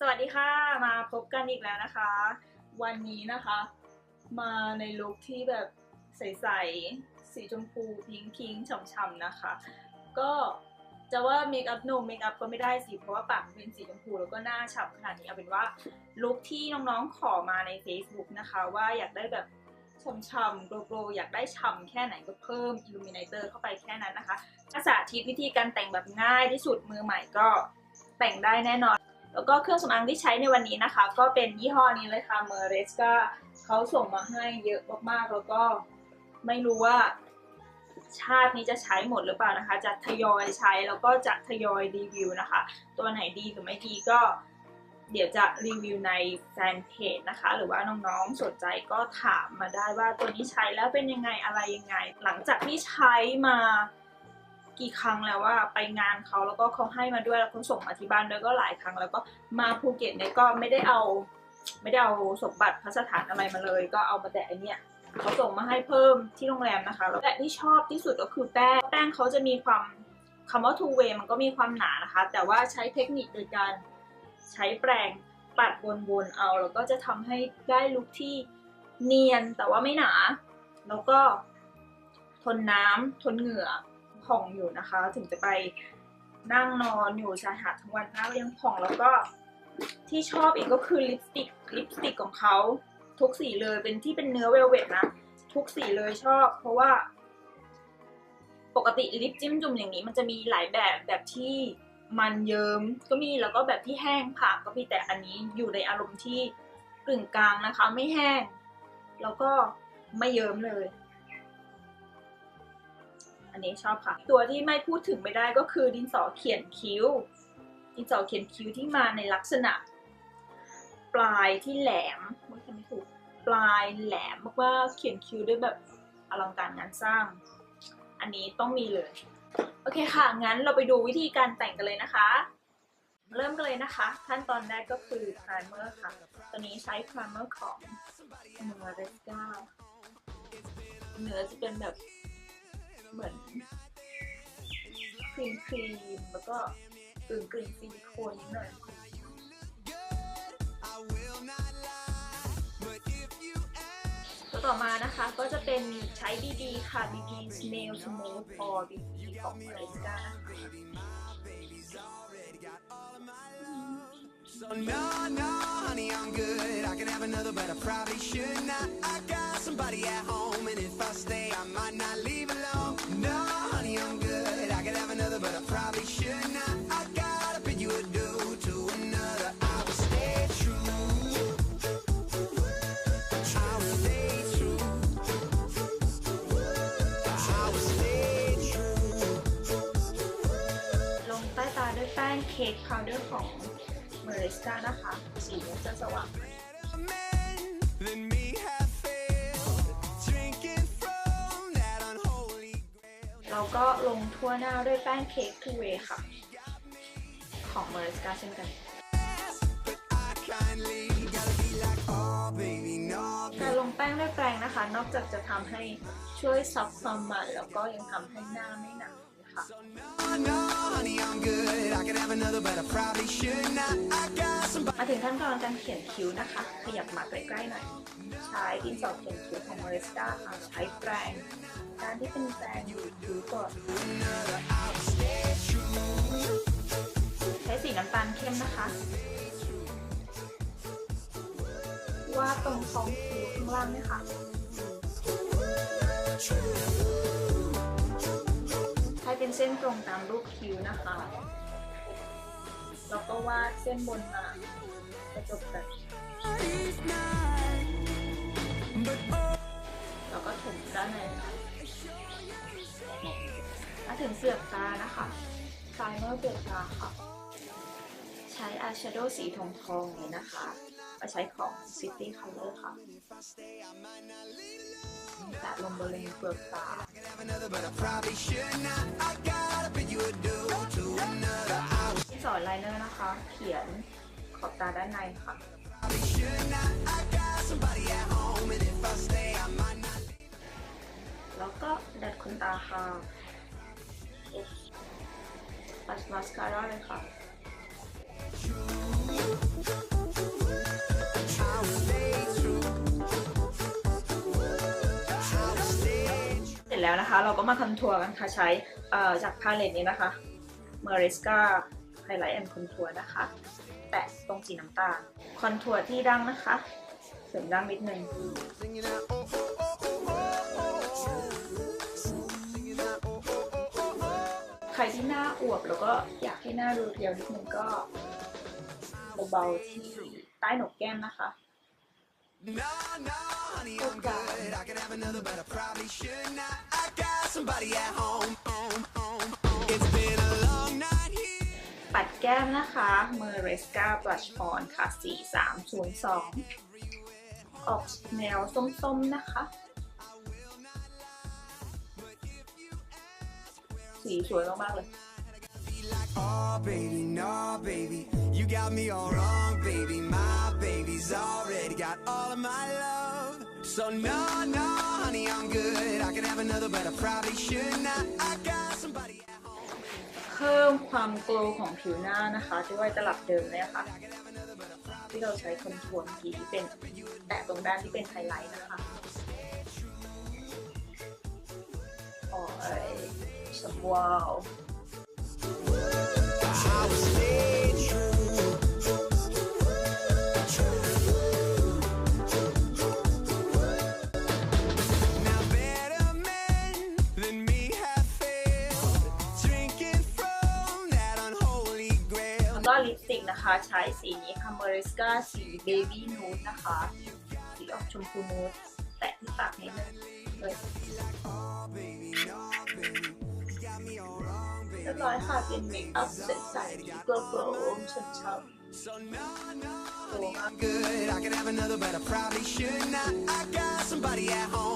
สวัสดีค่ะมาพบกันอีกแล้วนะคะ วันนี้นะคะ มาในลุคที่แบบใสๆสีชมพูพิงพิงฉ่ำๆนะคะ ก็จะว่าเมคอัพโนเมคอัพก็ไม่ได้สิ เพราะว่าปากเป็นสีชมพูแล้วก็หน้าฉ่ำขนาดนี้เอาเป็นว่าลุคที่น้องๆขอมาใน Facebook นะคะ ว่าอยากได้แบบฉ่ำๆโกลๆอยากได้ฉ่ำแค่ไหนก็เพิ่ม Illuminator เข้าไปแค่นั้นนะคะถ้าสาธิตวิธีการแต่งแบบง่ายที่สุดมือใหม่ก็แต่งได้แน่นอน แล้วก็เครื่องสำอางที่ใช้ในวันนี้นะคะ ก็เป็นยี่ห้อนี้เลยค่ะเมอร์เรสกาเขาส่งมาให้เยอะมากๆ แล้วก็ไม่รู้ว่าชาตินี้จะใช้หมดหรือเปล่านะคะ จะทยอยใช้แล้วก็จะทยอยรีวิวนะคะ ตัวไหนดีหรือไม่ดีก็เดี๋ยวจะรีวิวในแฟนเพจนะคะ หรือว่าน้องๆสนใจก็ถามมาได้ว่าตัวนี้ใช้แล้วเป็นยังไงอะไรยังไง หลังจากที่ใช้มา กี่ครั้งแล้วว่าไปงานเขาแล้วก็เขาให้มาด้วยแล้วเขาส่งมาที่บ้านด้วยก็หลายครั้ง แล้วก็มาภูเก็ตเนี่ยก็ไม่ได้เอา ไม่ได้เอาสมบัติพัสถานอะไรมาเลย ก็เอามาแต่อันเนี้ยเขาส่งมาให้เพิ่มที่โรงแรมนะคะแล้วแต่ที่ชอบที่สุดก็คือแป้งแป้งเขาจะมีความคำว่า two way มันก็มีความหนานะคะ แต่ว่าใช้เทคนิคโดยการใช้แปรงปัดวนๆเอา แล้วก็จะทำให้ได้ลุคที่เนียนแต่ว่าไม่หนา แล้วก็ทนน้ำทนเหงื่อ ผ่องอยู่นะคะ ถึงจะไปนั่งนอนอยู่ชายหาดทั้งวันหน้าก็ยังผ่องแล้วก็ที่ชอบอีกก็คือลิปสติกลิปสติกของเขาทุกสีเลยเป็นที่เป็นเนื้อเวลเวทนะ ทุกสีเลยชอบ เพราะว่า ปกติลิปจิ้มจุ่มอย่างนี้ มันจะมีหลายแบบแบบที่มันเยิม้มก็มีแล้วก็แบบที่แห้งผ่าก็มีแต่อันนี้อยู่ในอารมณ์ที่กึ่งกลางนะคะ ไม่แห้ง แล้วก็ไม่เยิ้มเลย อันนี้ชอบค่ะ ตัวที่ไม่พูดถึงไม่ได้ก็คือดินสอเขียนคิ้ว ดินสอเขียนคิ้วที่มาในลักษณะ ปลายที่แหลมไม่ใช่ไม่ถูกปลายแหลมมากๆเขียนคิ้วด้วยแบบอลังการงานสร้าง อันนี้ต้องมีเลย โอเคค่ะ งั้นเราไปดูวิธีการแต่งกันเลยนะคะ เริ่มกันเลยนะคะ ขั้นตอนแรกก็คือ primer ค่ะ ตัวนี้ใช้ primer ของ m a r e s c a เนื้อจะเป็นแบบ เหมือนครีมครีมแล้วก็กึ่งกึ่งซิลิโคนนิดหน่อยตัวต่อมานะคะก็จะเป็นใช้ BB ค่ะ BB Nail Smooth or BB ของ m a r e s c a นะคะาด้วยแป้งเค้กพาวเดอร์ของ m a r e s c a นะคะสีนี้จะสว่าง men than me have failed. Drinking from that unholy grail. เราก็ลงทั่วหน้าด้วยแป้งเค้กทูเวค่ะ ของ m a r e s c a เช่นกัน But I kindly gotta be like, oh baby, no. การลงแป้งด้วยแปรงนะคะ นอกจากจะทำให้ช่วยซับความมันแล้วก็ยังทำให้หน้าไม่หนา ค่ะ มาถึงขั้นตอนการเขียนคิ้วนะคะ ขยับมาใกล้ๆหน่อย ใช้ดินสอเขียนคิ้วของ m a r e s c a ค่ะ ใช้แปรงการที่เป็นแปรงอยู่คิ้วก่อนใช้สีน้ำตาลเข้มนะคะวาดตรงท้องคิ้วข้างล่างเนี่ยค่ะ เส้นตรงตามรูปคิ้วนะคะ แล้วก็วาดเส้นบนมาประจบกันแล้วก็ถุงด้านในมาถึงเปลือกตานะคะไพรเมอร์เปลือกตาค่ะ ใช้อาชโดว์สีทองทองๆนี้นะคะ ใช้ของ City Color ค่ะแตะลงบริเวณเปลือกตาจสอนไลเนอร์นะคะ เขียนขอบตาด้านในค่ะ แล้วก็ดัดขนตาค่ะปัดมาสคาร่าเลยค่ะ แล้วนะคะ เราก็มาคอนทัวร์กันค่ะใช้จากพาเลตนี้นะคะ Mariska Highlight and Contour นะคะ แตะตรงสีน้ำตาลคอนทัวร์ที่ดั้งนะคะเสริมดั้งนิดนึงใครที่หน้าอวบแล้วก็อยากให้หน้าดูเรียวนิดนึงก็เบาๆที่ใต้หนกแก้มนะคะ No, no, honey, I'm good. Somebody at home. home, home, home. It's been a long night here. ปัดแก้มนะคะ Mariska Blush On ค่ะ 4302 ออกแนวส้มๆนะคะ สีสวยมากๆเลย Be like, oh, baby, no, baby. You got me all wrong, baby. My baby's already got all of my love. So, no, no, honey, I'm good. I could have another, but I probably should not. I got somebody at home. เพิ่มความโกลของผิวหน้านะคะด้วยตลับเดิมเลยนะคะที่เราใช้คอนทัวร์เมื่อกี้ที่เป็นแตะตรงด้านที่เป็นไฮไลท์นะคะโอ้ยสวาว I will ลิปสติกนะคะ ใช้สีนี้ค่ะ Mariska สี Baby Nude นะคะ สีออกชมพูนูดแตะที่ปากนิดนึงเลยเรียบร้อยค่ะเป็นเมคอัพใสๆโกลว์โกลช่ำๆโกล honey, ว์มาก I'm good. I could have another, but I probably should not. I got somebody at home.